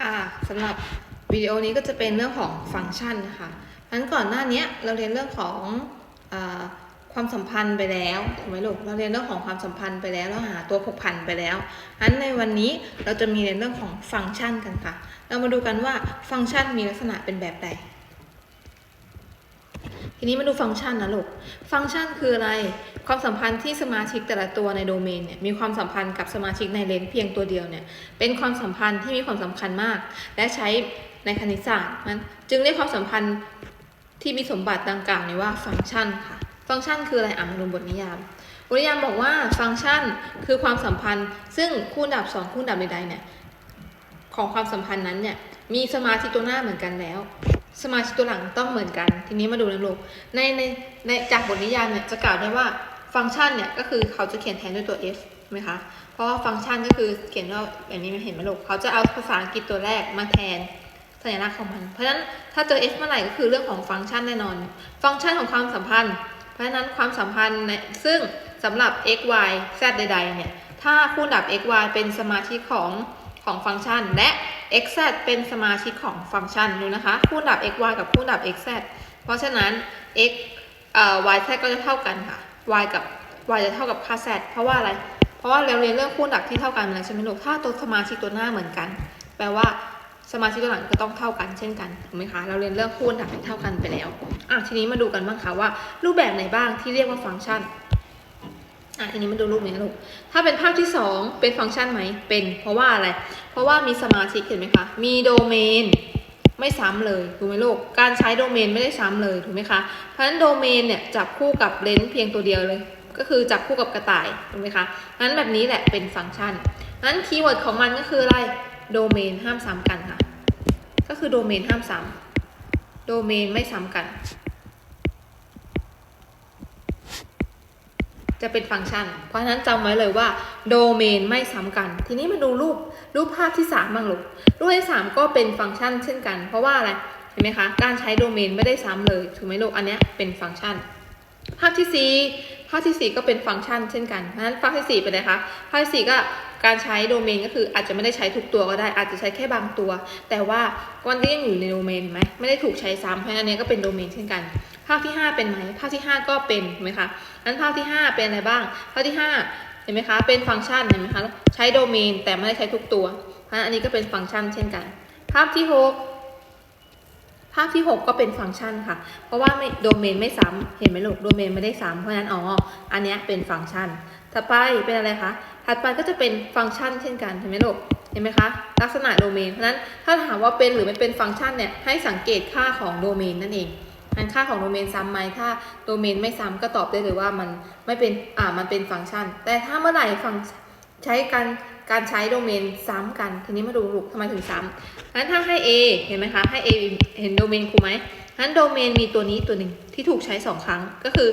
ค่ะสำหรับวิดีโอนี้ก็จะเป็นเรื่องของฟังก์ชันนะคะนั้นก่อนหน้านี้เราเรียนเรื่องของอความสัมพันธ์ไปแล้วถูกไหมลูก เราเรียนเรื่องของความสัมพันธ์ไปแล้ว เราหาตัวผูกพันไปแล้วนั้นในวันนี้เราจะมีเรียนเรื่องของฟังก์ชันกันค่ะ เรามาดูกันว่าฟังก์ชันมีลักษณะเป็นแบบใด ทีนี้มาดูฟังก์ชันนะลูก ฟังก์ชันคืออะไร ความสัมพันธ์ที่สมาชิกแต่ละตัวในโดเมนเนี่ยมีความสัมพันธ์กับสมาชิกในเลนเพียงตัวเดียวเนี่ยเป็นความสัมพันธ์ที่มีความสำคัญมาก และใช้ในคณิตศาสตร์นั้นจึงเรียกความสัมพันธ์ที่มีสมบัติดังกล่าวนี้ว่าฟังก์ชันค่ะ ฟังก์ชันคืออะไรอ่านมาดูบทนิยามบทนิยามบอกว่าฟังก์ชันคือความสัมพันธ์ ซึ่งคู่ดับสองคู่ดับใดๆเนี่ยของความสัมพันธ์นั้นเนี่ยมีสมาชิกตัวหน้าเหมือนกันแล้ว สมาชิกตัวหลังต้องเหมือนกัน ทีนี้มาดูนะลูกในในในจากบทนิยามเนี่ยจะกล่าวได้ว่าฟังก์ชันเนี่ยก็คือเขาจะเขียนแทนด้วยตัว f ไหมคะ เพราะว่าฟังก์ชันก็คือเขียนว่าแบบนี้ไม่เห็นไหมลูกเขาจะเอาภาษาอังกฤษตัวแรกมาแทนสัญลักษณ์ของมัน เพราะฉะนั้นถ้าเจอ f เมื่อไหร่ก็คือเรื่องของฟังก์ชันแน่นอน ฟังก์ชันของความสัมพันธ์ เพราะฉะนั้นความสัมพันธ์ในซึ่งสำหรับ x y z ใดๆเนี่ยถ้าคู่ดับ x y เป็นสมาชิกของของฟังก์ชันและ x z เป็นสมาชิกของฟังก์ชันดูนะคะ คู่ดับ x y กับคู่ดับ x z เพราะฉะนั้น x เอ่อ y z ก็จะเท่ากันค่ะ y กับ y จะเท่ากับค่า z เพราะว่าอะไร เพราะว่าเราเรียนเรื่องคู่ดับที่เท่ากันมาแล้วใช่ไหมลูก ถ้าตัวสมาชิกตัวหน้าเหมือนกัน แปลว่าสมาชิกตัวหลังก็ต้องเท่ากันเช่นกันถูกไหมคะ เราเรียนเรื่องคู่ดับที่เท่ากันไปแล้ว อะทีนี้มาดูกันบ้างค่ะว่า รูปแบบไหนบ้างที่เรียกว่าฟังก์ชัน อะทีนี้มาดูรูปนี้ลูก ถ้าเป็นภาพที่ 2 เป็นฟังก์ชันไหม เป็น เพราะว่าอะไร เพราะว่ามีสมาชิกเห็นไหมคะ มีโดเมนไม่ซ้ำเลยถูกไหมลูก การใช้โดเมนไม่ได้ซ้ำเลยถูกไหมคะ เพราะฉะนั้นโดเมนเนี่ยจับคู่กับเลนส์เพียงตัวเดียวเลย ก็คือจับคู่กับกระต่ายถูกไหมคะงั้นแบบนี้แหละเป็นฟังก์ชันงั้นคีย์เวิร์ดของมันก็คืออะไร โดเมนห้ามซ้ำกันค่ะ ก็คือโดเมนห้ามซ้ำโดเมนไม่ซ้ำกัน จะเป็นฟังก์ชัน เพราะฉะนั้นจำไว้เลยว่าโดเมนไม่ซ้ำกัน ทีนี้มาดูรูปรูปภาพที่3บ้างลูกรูปที่ 3 ก็เป็นฟังก์ชันเช่นกัน เพราะว่าอะไรเห็นไหมคะการใช้โดเมนไม่ได้ซ้ำเลยถูกไหมลูกอันนี้เป็นฟังก์ชัน ภาพที่ 4 ภาพทีสี่ 4 ก็เป็นฟังก์ชันเช่นกันเพราะฉะนั้นภาพที่4เป็นอะไรคะภาพที่4ก็การใช้โดเมนก็คืออาจจะไม่ได้ใช้ทุกตัวก็ได้ อาจจะใช้แค่บางตัว แต่ว่าวันที่ยังอยู่ในโดเมนไหมไม่ได้ถูกใช้ซ้ำเพราะงั้นอันนี้ก็เป็นโดเมนเช่นกัน ภาพที่ 5 เป็นไหมภาพที่ 5 ก็เป็นถูกไหมคะนั้นภาพที่ 5 เป็นอะไรบ้าง ภาพที่ 5 เห็นไหมคะ เป็นฟังก์ชันเห็นไหมคะ ใช้โดเมนแต่ไม่ได้ใช้ทุกตัวเพราะฉะนั้นอันนี้ก็เป็นฟังก์ชันเช่นกัน ภาพที่ 6 ภาพที่ 6 ก็เป็นฟังก์ชันค่ะ เพราะว่าไม่โดเมนไม่ซ้ำเห็นไหมลูก โดเมนไม่ได้ซ้ำเพราะฉะนั้นอ๋อ อันนี้เป็นฟังก์ชัน ถัดไปเป็นอะไรคะ ถัดไปก็จะเป็นฟังก์ชันเช่นกันเห็นไหมลูกเห็นไหมคะลักษณะโดเมน เพราะฉะนั้นถ้าถามว่าเป็นหรือไม่เป็นฟังก์ชันเนี่ยให้สังเกตค่าของโดเมนนั่นเอง อันค่าของโดเมนซ้ำไหมถ้าโดเมนไม่ซ้ำก็ตอบได้เลยว่ามันไม่เป็นอ่ามันเป็นฟังก์ชัน แต่ถ้าเมื่อไหร่ฟังใช้การการใช้โดเมนซ้ำกัน ทีนี้มาดูลูกทำไมถึงซ้ำงั้นถ้าให้ A เห็นไหมคะ ให้ A เห็นโดเมนครูไหมงั้นโดเมนมีตัวนี้ตัวหนึ่งที่ถูกใช้สองครั้งก็คือ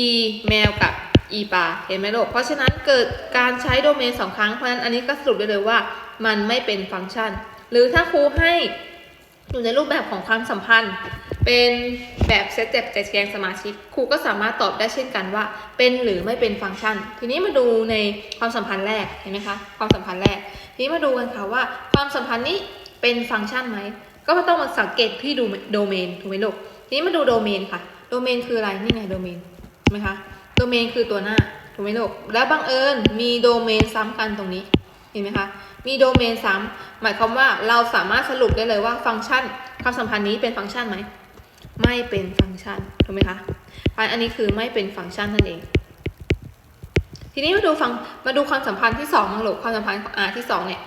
e แมวกับ e ปลาเห็นไหมลูก เพราะฉะนั้นเกิดการใช้โดเมนสองครั้ง เพราะฉะนั้นอันนี้ก็สรุปได้เลยว่ามันไม่เป็นฟังก์ชัน หรือถ้าครูให้ อยู่ในรูปแบบของความสัมพันธ์ เป็นแบบเซตจัดจัดแจงสมาชิกครูก็สามารถตอบได้เช่นกันว่า เป็นหรือไม่เป็นฟังก์ชัน ทีนี้มาดูในความสัมพันธ์แรกเห็นไหมคะความสัมพันธ์แรก ทีนี้มาดูกันค่ะว่า ความสัมพันธ์นี้เป็นฟังก์ชันไหมก็ต้องมาสังเกตที่ดูโดเมนถูกไหมลูกทีนี้มาดูโดเมนค่ะ โดเมนคืออะไรนี่ไงโดเมนไหมคะโดเมนคือตัวหน้าถูกไหมลูกแล้วบังเอิญมีโดเมนซ้ำกันตรงนี้ เห็นไหมคะ มีโดเมนซ้ำหมายความว่าเราสามารถสรุปได้เลยว่าฟังก์ชันความสัมพันธ์นี้เป็นฟังก์ชันไหม ไม่เป็นฟังก์ชัน ถูกไหมคะอันนี้คือไม่เป็นฟังก์ชันนั่นเอง ทีนี้มาดูฟังมาดูความสัมพันธ์ที่สองมังลูกความสัมพันธ์ของ R ที่สองเนี่ย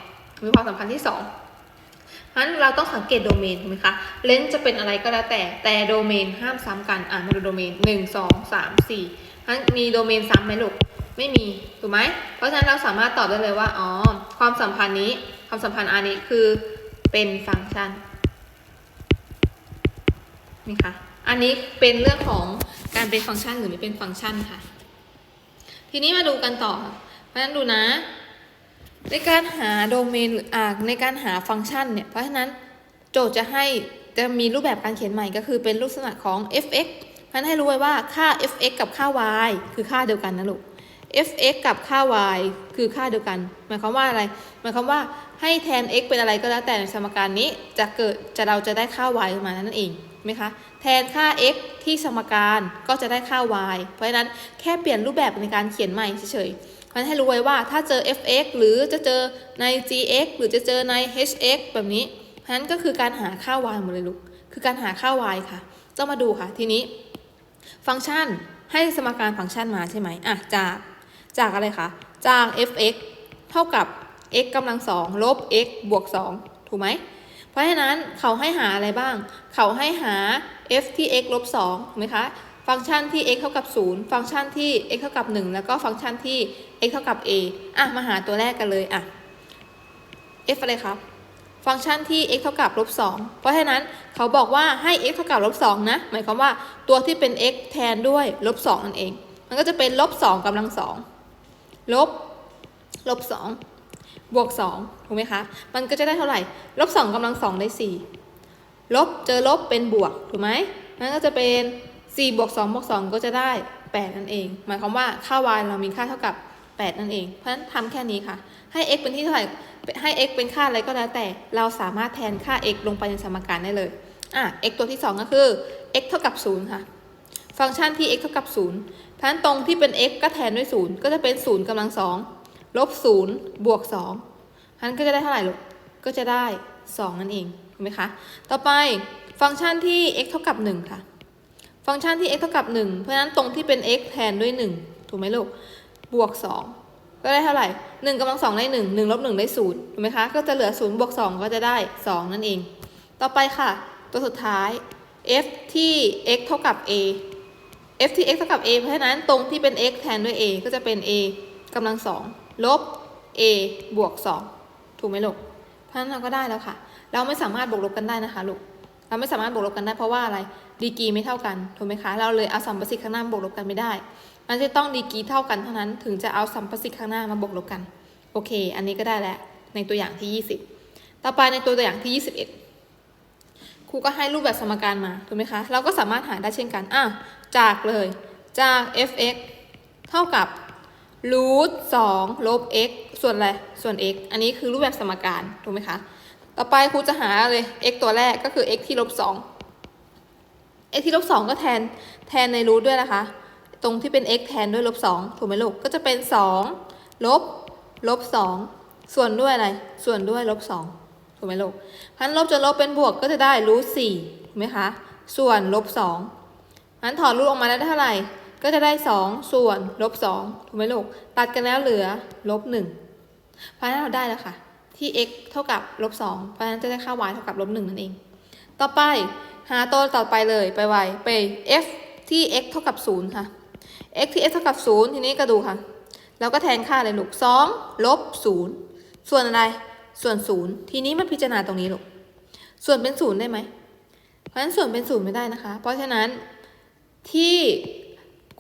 มีความสัมพันธ์ที่สองงั้นเราต้องสังเกตโดเมนถูกไหมคะ เลนจะเป็นอะไรก็แล้วแต่ แต่โดเมนห้ามซ้ำกัน อ่ามาดูโดเมนหนึ่งสองสามสี่งั้นมีโดเมนซ้ำไหมลูก ไม่มีถูกไหมเพราะฉะนั้นเราสามารถตอบได้เลยว่าอ๋อความสัมพันธ์นี้ความสัมพันธ์ R นี้คือเป็นฟังก์ชันนี่ค่ะอันนี้เป็นเรื่องของการเป็นฟังก์ชันหรือไม่เป็นฟังก์ชันค่ะ ทีนี้มาดูกันต่อ เพราะฉะนั้นดูนะ ในการหาโดเมนหรืออ่าในการหาฟังก์ชันเนี่ยเพราะฉะนั้นโจทย์จะให้จะมีรูปแบบการเขียนใหม่ก็คือเป็นลักษณะของ fx เพราะฉะนั้นให้รู้ไว้ว่าค่า fx กับค่า y คือค่าเดียวกันนะลูก f(x) กับค่า y คือค่าเดียวกัน หมายความว่าอะไร หมายความว่าให้แทน x เป็นอะไรก็แล้วแต่ในสมการนี้จะเกิดจะเราจะได้ค่า y มานั่นเองไหมคะ แทนค่า x ที่สมการก็จะได้ค่า y เพราะฉะนั้นแค่เปลี่ยนรูปแบบในการเขียนใหม่เฉยๆเพราะฉะนั้นให้รู้ไว้ว่าถ้าเจอ f(x) หรือจะเจอใน gx หรือจะเจอใน hx แบบนี้เพราะฉะนั้นก็คือการหาค่า y หมดเลยลูก คือการหาค่า y ค่ะต้องมาดูค่ะทีนี้ ฟังก์ชันให้สมการฟังก์ชันมาใช่ไหมอะจาก จากอะไรคะ จาก f(x) เท่ากับ x กำลังสองลบ x บวก 2 ถูกไหม เพราะฉะนั้นเขาให้หาอะไรบ้าง เขาให้หา f ที่ x ลบ2ถูกไหมคะ ฟังก์ชันที่ x เท่ากับ 0 ฟังก์ชันที่ x เท่ากับ 1 แล้วก็ฟังก์ชันที่ x เท่ากับ a อะ มาหาตัวแรกกันเลย อะ f อะไรครับ ฟังก์ชันที่ x เท่ากับลบ2เพราะฉะนั้นเขาบอกว่าให้ x เท่ากับลบ2นะ หมายความว่าตัวที่เป็น x แทนด้วยลบ2นั่นเอง มันก็จะเป็นลบ2กำลัง2 ลบ ลบ2บวก2ถูกไหมคะ มันก็จะได้เท่าไหร่ ลบ2กำลัง2ได้4ลบเจอลบเป็นบวกถูกไหมมันก็จะเป็น4บวก2บวก2ก็จะได้8นั่นเอง หมายความว่าค่า y เรามีค่าเท่ากับ8นั่นเอง เพราะฉะนั้นทำแค่นี้ค่ะ ให้ x เป็นที่เท่าไหร่ ให้ x เป็นค่าอะไรก็แล้วแต่ เราสามารถแทนค่า x ลงไปในสมการได้เลยอะ x ตัวที่2ก็คือ x เท่ากับ0ค่ะ ฟังก์ชันที่ x เท่ากับ0 เพราะฉะนั้นตรงที่เป็น x ก็แทนด้วย0ก็จะเป็น0กำลัง2ลบ0บวก2เพราะฉะนั้นก็จะได้เท่าไหร่ลูกก็จะได้ 2 นั่นเองถูกไหมคะ ต่อไปฟังก์ชันที่ x เท่ากับ 1 ค่ะ ฟังก์ชันที่ x เท่ากับ 1 เพราะฉะนั้นตรงที่เป็น x แทนด้วย 1 ถูกไหมลูก บวก 2 ก็ได้เท่าไหร่หนึ่งกำลังสองได้หนึ่งหนึ่งลบหนึ่งได้ศูนย์ถูกไหมคะ ก็จะเหลือศูนย์บวกสองก็จะได้สองนั่นเอง ต่อไปค่ะ ตัวสุดท้าย f ที่ x เท่ากับ a f ที่ x เท่ากับ a เพราะฉะนั้นตรงที่เป็น x แทนด้วย a ก็จะเป็น a กำลังสองลบ a บวกสองถูกไหมลูก เพราะฉะนั้นเราก็ได้แล้วค่ะ เราไม่สามารถบวกลบกันได้นะคะลูก เราไม่สามารถบวกลบกันได้เพราะว่าอะไร ดีกรีไม่เท่ากัน ถูกไหมคะ เราเลยเอาสัมประสิทธิ์ข้างหน้าบวกลบกันไม่ได้ มันจะต้องดีกรีเท่ากันเท่านั้น ถึงจะเอาสัมประสิทธิ์ข้างหน้ามาบวกลบกัน โอเค อันนี้ก็ได้แล้ว ในตัวอย่างที่ 20 ต่อไปในตัวตัวอย่างที่ 21ครูก็ให้รูปแบบสมการมา ถูกไหมคะ เราก็สามารถหาได้เช่นกันอะ จากเลย จาก f(x) เท่ากับรูท2ลบ x ส่วนอะไร ส่วน x อันนี้คือรูปแบบสมการถูกไหมคะ ต่อไปครูจะหาเลย x ตัวแรกก็คือ x ที่ลบ2 x ที่ลบ2ก็แทนแทนในรูทด้วยนะคะ ตรงที่เป็น x แทนด้วยลบ2ถูกไหมลูก ก็จะเป็น2ลบลบ2ส่วนด้วยอะไร ส่วนด้วยลบ2ถูกไหมลูกพันลบจะลบเป็นบวกก็จะได้รูท4ถูกไหมคะ ส่วนลบ2 พันถอดรูทออกมาได้เท่าไหร่ ก็จะได้ 2 ส่วนลบ2ถูกไหมลูก ตัดกันแล้วเหลือลบ1เพราะฉะนั้นเราได้แล้วค่ะ ที่ x เท่ากับลบ2เพราะฉะนั้นจะได้ค่า y เท่ากับลบ1นั่นเอง ต่อไปหาตัวต่อไปเลยไปไวไป f ที่ x เท่ากับ 0 ค่ะ x ที่ x เท่ากับ 0 ทีนี้ก็ดูค่ะ แล้วก็แทนค่าอะไรลูก2ลบ0ส่วนอะไร ส่วน 0 ทีนี้มาพิจารณาตรงนี้ลูก ส่วนเป็น 0 ได้ไหม เพราะฉะนั้นส่วนเป็น 0 ไม่ได้นะคะ เพราะฉะนั้น ที่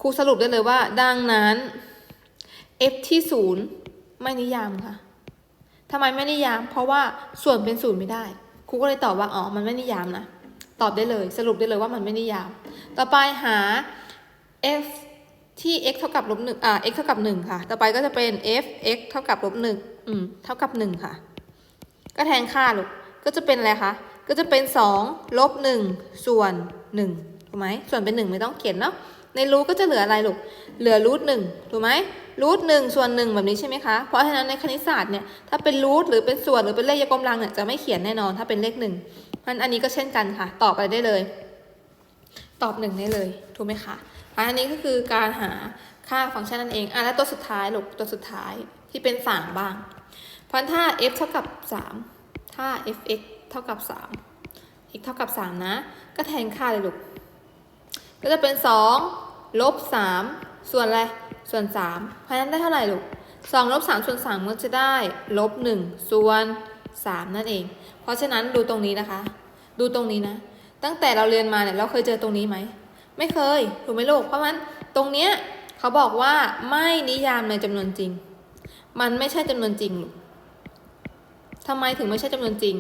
ครูสรุปได้เลยว่า ดังนั้น f ที่0ไม่นิยามค่ะทำไมไม่นิยาม เพราะว่าส่วนเป็น0ไม่ได้ครูก็เลยตอบว่าอ๋อมันไม่นิยามนะตอบได้เลย สรุปได้เลยว่ามันไม่นิยาม ต่อไปหา f ที่ x เท่ากับลบหนึ่งอ่า x เท่ากับหนึ่งค่ะ ต่อไปก็จะเป็น f x เท่ากับลบหนึ่งอืม เท่ากับหนึ่งค่ะ ก็แทนค่าลูก ก็จะเป็นอะไรคะ ก็จะเป็นสองลบหนึ่งส่วนหนึ่ง ถูกไหมส่วนเป็นหนึ่งไม่ต้องเขียนเนาะในรูทก็จะเหลืออะไรลูกเหลือรูทหนึ่งถูกไหมรูทหนึ่งส่วนหนึ่งแบบนี้ใช่ไหมคะเพราะฉะนั้นในคณิตศาสตร์เนี่ยถ้าเป็นรูทหรือเป็นส่วนหรือเป็นเลขยกกำลังเนี่ยจะไม่เขียนแน่นอนถ้าเป็นเลขหนึ่งเพราะฉะนั้นอันนี้ก็เช่นกันค่ะ ตอบไปได้เลย ตอบหนึ่งได้เลยถูกไหมคะอันนี้ก็คือการหาค่าฟังก์ชันนั่นเองอะแล้วตัวสุดท้ายลูกตัวสุดท้ายที่เป็นสามบ้าง เพราะถ้า f เท่ากับสามถ้า f(x) เท่ากับสาม x เท่ากับสามนะ ก็แทนค่าเลยลูก ก็จะเป็นสองลบสามส่วนอะไรส่วนสามเพราะนั้นได้เท่าไหร่ลูกสองลบสามส่วนสามก็จะได้ลบหนึ่งส่วนสามนั่นเอง เพราะฉะนั้นดูตรงนี้นะคะ ดูตรงนี้นะ ตั้งแต่เราเรียนมาเนี่ยเราเคยเจอตรงนี้ไหม ไม่เคยถูกไหมลูกเพราะฉะนั้นตรงเนี้ยเขาบอกว่าไม่นิยามในจำนวนจริง มันไม่ใช่จำนวนจริงลูก ทำไมถึงไม่ใช่จำนวนจริง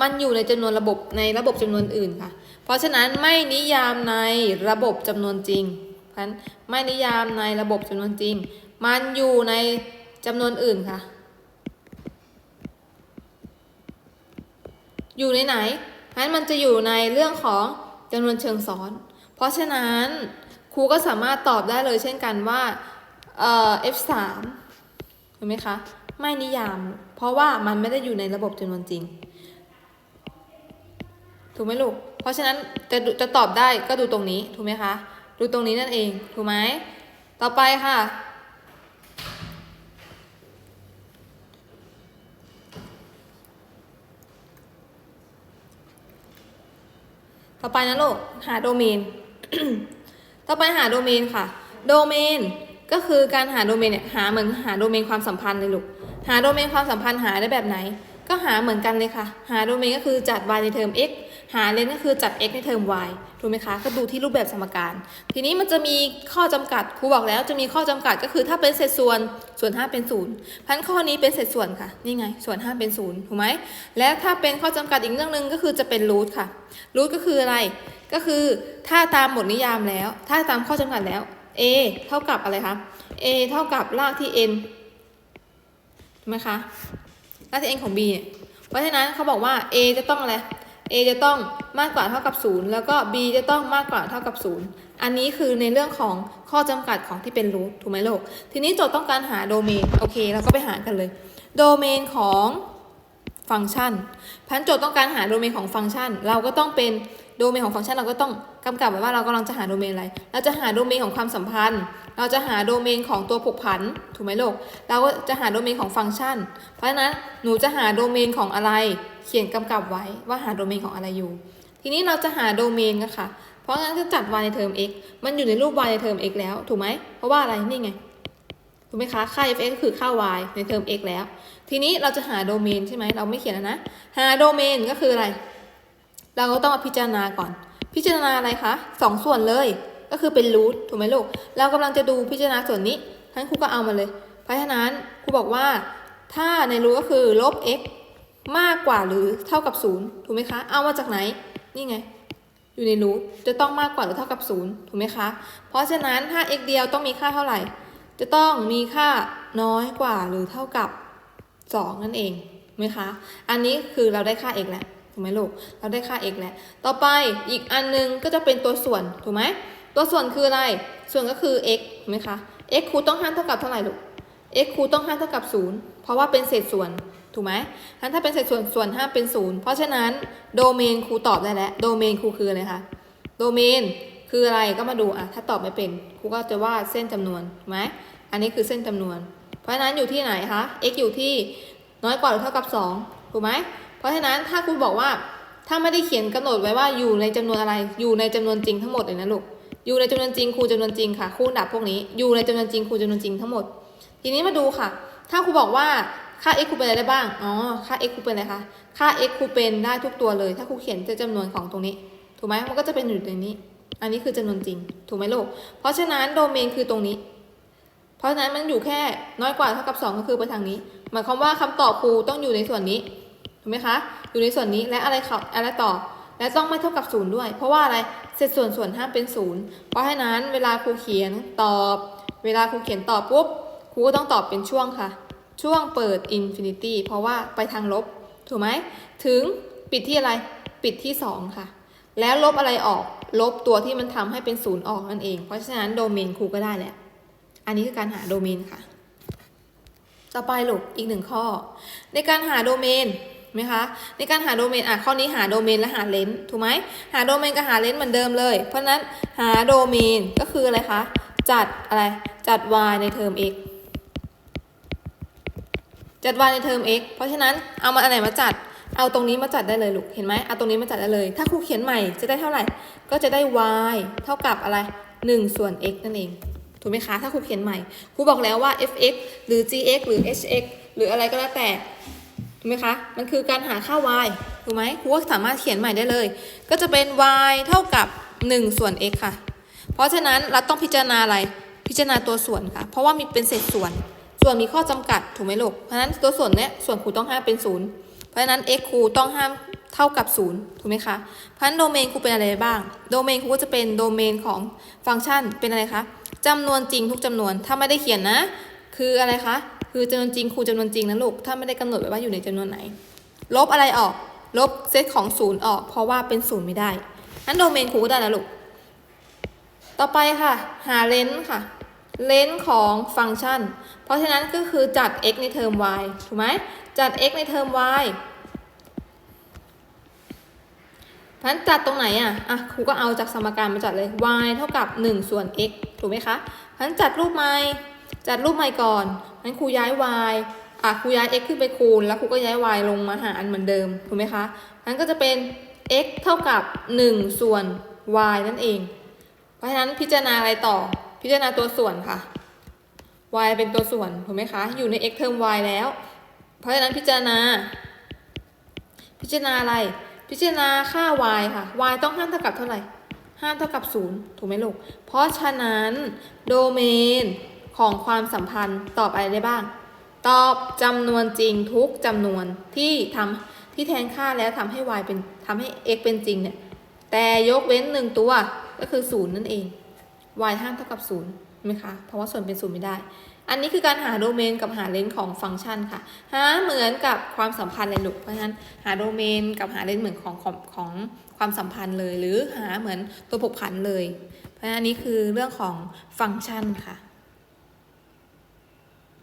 มันอยู่ในจำนวนระบบในระบบจำนวนอื่นค่ะ เพราะฉะนั้นไม่นิยามในระบบจำนวนจริงเพราะฉะนั้นไม่นิยามในระบบจำนวนจริง มันอยู่ในจำนวนอื่นค่ะ อยู่ในไหนงั้นมันจะอยู่ในเรื่องของจำนวนเชิงซ้อน เพราะฉะนั้นครูก็สามารถตอบได้เลยเช่นกันว่าเอ่อ f3 ถูกไหมคะ ไม่นิยาม เพราะว่ามันไม่ได้อยู่ในระบบจำนวนจริง ถูกไหมลูก เพราะฉะนั้นจะจะตอบได้ก็ดูตรงนี้ ถูกไหมคะ ดูตรงนี้นั่นเอง ถูกไหม ต่อไปค่ะ ต่อไปนะลูก หาโดเมน ต่อไปหาโดเมนค่ะ โดเมนก็คือการหาโดเมนเนี่ยหาเหมือนหาโดเมนความสัมพันธ์เลยลูก หาโดเมนความสัมพันธ์หาได้แบบไหน ก็หาเหมือนกันเลยค่ะ หาโดเมนก็คือจัด y ในเทอม x หาเลนก็คือจัด x ในเทอม y ถูกไหมคะ ก็ดูที่รูปแบบสมการ ทีนี้มันจะมีข้อจำกัด ครูบอกแล้วจะมีข้อจำกัดก็คือถ้าเป็นเศษส่วน ส่วน 5 เป็น0พันข้อนี้เป็นเศษส่วนค่ะ นี่ไง ส่วน 5 เป็น0ถูกไหม และถ้าเป็นข้อจำกัดอีกเรื่องหนึ่งก็คือจะเป็นรูทค่ะ รูทก็คืออะไร ก็คือถ้าตามบทนิยามแล้ว ถ้าตามข้อจำกัดแล้ว a เท่ากับอะไรคะ a เท่ากับรากที่ n ถูกไหมคะรากที่ n ของ b เนี่ยเพราะฉะนั้นเขาบอกว่า a จะต้องอะไร a จะต้องมากกว่าเท่ากับ 0 แล้วก็ b จะต้องมากกว่าเท่ากับ 0 อันนี้คือในเรื่องของข้อจำกัดของที่เป็นรูทถูกไหมลูกทีนี้โจทย์ต้องการหาโดเมนโอเคเราก็ไปหากันเลย โดเมนของฟังก์ชันพันโจทย์ต้องการหาโดเมนของฟังก์ชัน เราก็ต้องเป็น โดเมนของฟังก์ชันเราก็ต้องกำกับไว้ว่าเรากำลังจะหาโดเมนอะไร เราจะหาโดเมนของความสัมพันธ์ เราจะหาโดเมนของตัวผกพัน ถูกไหมลูก เราก็จะหาโดเมนของฟังก์ชัน เพราะฉะนั้นหนูจะหาโดเมนของอะไร เขียนกำกับไว้ว่าหาโดเมนของอะไรอยู่ ทีนี้เราจะหาโดเมนกันค่ะ เพราะงั้นจะจัด y ในเทอม x มันอยู่ในรูป y ในเทอม x แล้ว ถูกไหม เพราะว่าอะไร นี่ไง ถูกไหมคะ ค่า f(x) ก็คือค่า y ในเทอม x แล้ว ทีนี้เราจะหาโดเมนใช่ไหม เราไม่เขียนแล้วนะ หาโดเมนก็คืออะไร เราก็ต้องมาพิจารณาก่อน พิจารณาอะไรคะสองส่วนเลย ก็คือเป็นรูทถูกไหมลูก เรากำลังจะดูพิจารณาส่วนนี้ท่านครูก็เอามาเลย เพราะฉะนั้นครูบอกว่า ถ้าในรูทก็คือลบ x มากกว่าหรือเท่ากับ0ถูกไหมคะ เอามาจากไหน นี่ไง อยู่ในรูทจะต้องมากกว่าหรือเท่ากับ0ถูกไหมคะ เพราะฉะนั้นถ้า x เดียวต้องมีค่าเท่าไหร่ จะต้องมีค่าน้อยกว่าหรือเท่ากับ 2 นั่นเองถูกไหมคะ อันนี้คือเราได้ค่า x แล้ว ถูกไหมลูก เราได้ค่า x แล้ว ต่อไปอีกอันนึงก็จะเป็นตัวส่วน ถูกไหม ตัวส่วนคืออะไร ส่วนก็คือ x ถูกไหมคะ x คูณต้องห้ามเท่ากับเท่าไหร่ลูก x คูณต้องห้ามเท่ากับ 0 เพราะว่าเป็นเศษส่วน ถูกไหมงั้นถ้าเป็นเศษส่วนส่วนห้ามเป็น 0 เพราะฉะนั้นโดเมนครูตอบได้แล้ว โดเมนครูคืออะไรคะ โดเมนคืออะไรก็มาดูอะ ถ้าตอบไม่เป็นครูก็จะวาดเส้นจำนวนถูกไหมอันนี้คือเส้นจำนวน เพราะฉะนั้นอยู่ที่ไหนคะ x อยู่ที่น้อยกว่าหรือเท่ากับ 2 ถูกไหม เพราะฉะนั้นถ้าครูบอกว่าถ้าไม่ได้เขียนกำหนดไว้ว่าอยู่ในจำนวนอะไร อยู่ในจำนวนจริงทั้งหมดเลยนะลูก อยู่ในจำนวนจริงครูจำนวนจริงค่ะ คู่ดับพวกนี้ อยู่ในจำนวนจริงครูจำนวนจริงทั้งหมด ทีนี้มาดูค่ะ ถ้าครูบอกว่าค่า x ครูเป็นอะไรได้บ้าง อ๋อ ค่า x ครูเป็นอะไรคะ ค่า x ครูเป็นได้ทุกตัวเลย ถ้าครูเขียนจะจำนวนของตรงนี้ ถูกไหมมันก็จะเป็นอยู่ในนี้ อันนี้คือจำนวนจริง ถูกไหมลูก เพราะฉะนั้นโดเมนคือตรงนี้ เพราะฉะนั้นมันอยู่แค่น้อยกว่าเท่ากับ 2 ก็คือไปทางนี้ หมายความว่าคำตอบครูต้องอยู่ในส่วนนี้ ถูกไหมคะ อยู่ในส่วนนี้และอะไรเขาอะไรต่อ และต้องไม่เท่ากับศูนย์ด้วย เพราะว่าอะไรเศษส่วนส่วนห้ามเป็นศูนย์เพราะฉะนั้นเวลาครูเขียนตอบ เวลาครูเขียนตอบปุ๊บครูก็ต้องตอบเป็นช่วงค่ะ ช่วงเปิดอินฟินิตี้เพราะว่าไปทางลบ ถูกไหมถึงปิดที่อะไรปิดที่ 2 ค่ะ แล้วลบอะไรออกลบตัวที่มันทำให้เป็นศูนย์ออกนั่นเอง เพราะฉะนั้นโดเมนครูก็ได้แหละอันนี้คือการหาโดเมนค่ะ ต่อไปลูกอีกหนึ่งข้อ ในการหาโดเมน ไหมคะในการหาโดเมนอะข้อนี้หาโดเมนและหาเลนส์ถูกไหมหาโดเมนกับหาเลนส์เหมือนเดิมเลย เพราะฉะนั้นหาโดเมนก็คืออะไรคะจัดอะไรจัด y ในเทอม x จัด y ในเทอม x เพราะฉะนั้นเอามาอันไหนมาจัดเอาตรงนี้มาจัดได้เลยลูกเห็นไหมเอาตรงนี้มาจัดได้เลย ถ้าครูเขียนใหม่จะได้เท่าไหร่ ก็จะได้ y เท่ากับอะไร 1 ส่วน x นั่นเองถูกไหมคะถ้าครูเขียนใหม่ครูบอกแล้วว่า fx หรือ gx หรือ hx หรืออะไรก็แล้วแต่ ถูกไหมคะ มันคือการหาค่า y ถูกไหมครูก็สามารถเขียนใหม่ได้เลย ก็จะเป็น y เท่ากับ 1 ส่วน x ค่ะ เพราะฉะนั้นเราต้องพิจารณาอะไร พิจารณาตัวส่วนค่ะ เพราะว่ามีเป็นเศษส่วน ส่วนมีข้อจำกัดถูกไหมลูก เพราะฉะนั้นตัวส่วนเนี้ยส่วนครูต้องห้ามเป็นศูนย์เพราะฉะนั้น x ครูต้องห้ามเท่ากับศูนย์ถูกไหมคะ เพราะฉะนั้นโดเมนครูเป็นอะไรบ้าง โดเมนครูก็จะเป็นโดเมนของฟังก์ชันเป็นอะไรคะจำนวนจริงทุกจำนวน ถ้าไม่ได้เขียนนะ คืออะไรคะ คือจำนวนจริงคูณจำนวนจริงนะลูก ถ้าไม่ได้กำหนดไว้ว่าอยู่ในจำนวนไหน ลบอะไรออก ลบเซตของศูนย์ออก เพราะว่าเป็นศูนย์ไม่ได้นั้นโดเมนครูก็ได้แล้วลูก ต่อไปค่ะ หาเลนส์ค่ะ เลนส์ของฟังก์ชัน เพราะฉะนั้นก็คือจัด x ในเทอม y ถูกไหม จัด x ในเทอม y ฉะนั้นจัดตรงไหนอะ อะครูก็เอาจากสมการมาจัดเลย y เท่ากับ 1 ส่วน x ถูกไหมคะฉะนั้นจัดรูปใหม จัดรูปใหม่ก่อนเพราะฉะนั้นครูย้าย y อะครูย้าย x ขึ้นไปคูณ แล้วครูก็ย้าย y ลงมาหารเหมือนเดิมถูกไหมคะเพราะฉะนั้นก็จะเป็น x เท่ากับ 1 ส่วน y นั่นเอง เพราะฉะนั้นพิจารณาอะไรต่อ พิจารณาตัวส่วนค่ะ y เป็นตัวส่วนถูกไหมคะ อยู่ใน x เทอม y แล้ว เพราะฉะนั้นพิจารณา พิจารณาอะไร พิจารณาค่า y ค่ะ y ต้องห้ามเท่ากับเท่าไหร่ ห้ามเท่ากับ 0 ถูกไหมลูก เพราะฉะนั้นโดเมน ของความสัมพันธ์ตอบอะไรได้บ้าง ตอบจำนวนจริงทุกจำนวนที่ทำที่แทนค่าแล้วทำให้ y เป็นทำให้ x เป็นจริงเนี่ย แต่ยกเว้นหนึ่งตัวก็คือ0นั่นเอง y ห้ามเท่ากับ0ใช่ไหมคะ เพราะว่าส่วนเป็นศูนย์ไม่ได้ อันนี้คือการหาโดเมนกับหาเลนของฟังก์ชันค่ะ หาเหมือนกับความสัมพันธ์เลยลูก เพราะฉะนั้นหาโดเมนกับหาเลนเหมือนของของของความสัมพันธ์เลย หรือหาเหมือนตัวผกพันเลย เพราะฉะนั้นอันนี้คือเรื่องของฟังก์ชันค่ะ